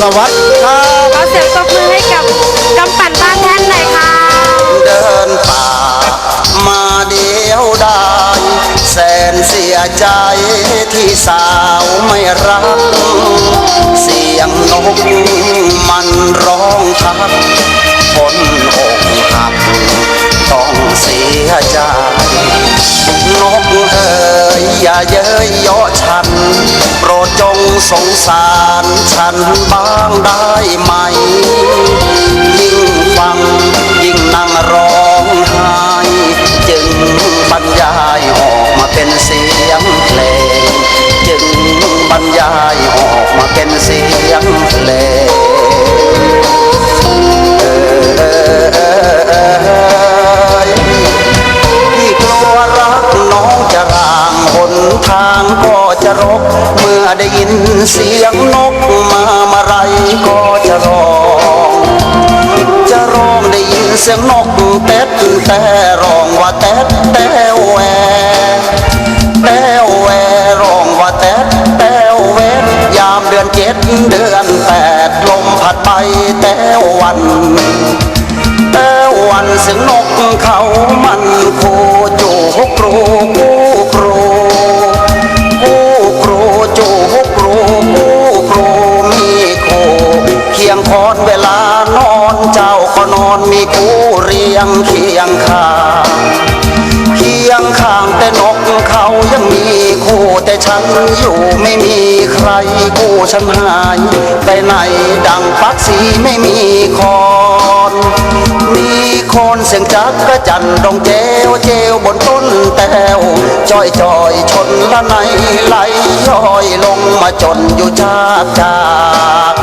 สวัสดีครับขอเสียงตบมือให้กับกำปั่นบ้านแท่นหน่อยค่ะ เดินป่า มาเดียวได้แสนเสียใจที่สาวไม่รัก เสียงนกมันร้องทักคนอกหักต้องเสียใจนกเอ๋ยอย่าเย้ยเยาะฉันโปรด จงสงสารฉันบ้างได้ไหม ยิ่งฟังยิ่งนั่งร้องไห้จึงบรรยายออกมาเป็นเสียงเพลง จึงบรรยายออกมาเป็นเสียงเพลง เสียงนกมาเมื่อไรก็จะร้อง จะร้องได้ยินเสียงนกเต๊ดแต่ร้องว่าเต๊ดแต่แหวแต่แหวร้องว่าเต๊ดแต่แหวยามเดือนเจ็ดเดือนแปดลมพัดไปแต่วันแต่วันเสียงนกเขา ยงคอนเวลานอนเจ้าก็นอนมีกูเรียงเคียงข้างเคียงข้างแต่นกเขายังมี คู่แต่ฉันอยู่ไม่มีใครกู้ฉันหาย ไปไหนดังปักสีไม่มีคอนมีคนเสียงจักกระจันดองเจวเจวบนต้นแต้วจอยจอยชนละในไหลย้อยลงมาจนอยู่จากจาก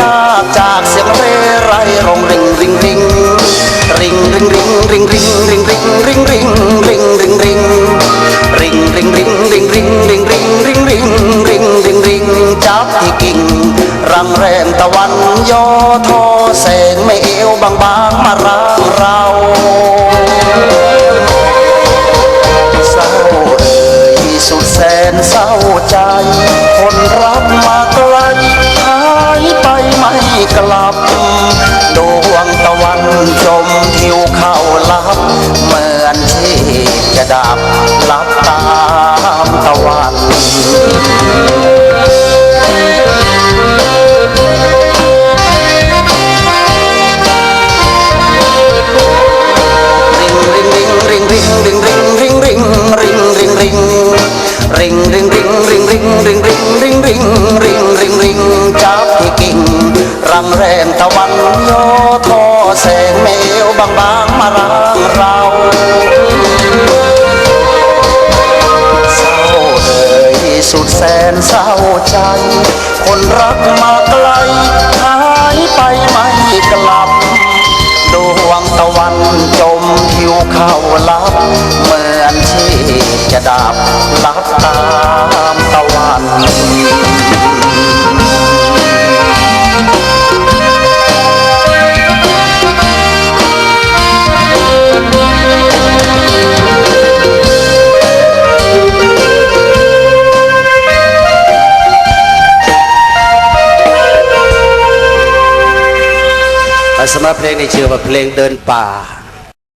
จากจากเสียงเรไรรงริงริงริงริงริงริงริงริงริงริงริงริงริงริงับที่กิ่ง รังแรมตะวันย่อทอแสงไม่เอวบางบางๆมาร่างเราเศร้าเอ่ยสุดแสนเศร้าใจ คนรักมาไกลหายไปไม่กลับดวงตะวันจมทิวเข้าลับ เหมือนที่จะดับลับตามตะวัน แสนเศร้าใจ คนรักมาไกลหายไปไม่กลับดวงตะวันจมทิวเข้าลับ เหมือนที่จะดับลับตามตะวัน สำหรับเพลงในชื่อว่าเพลงเดินป่า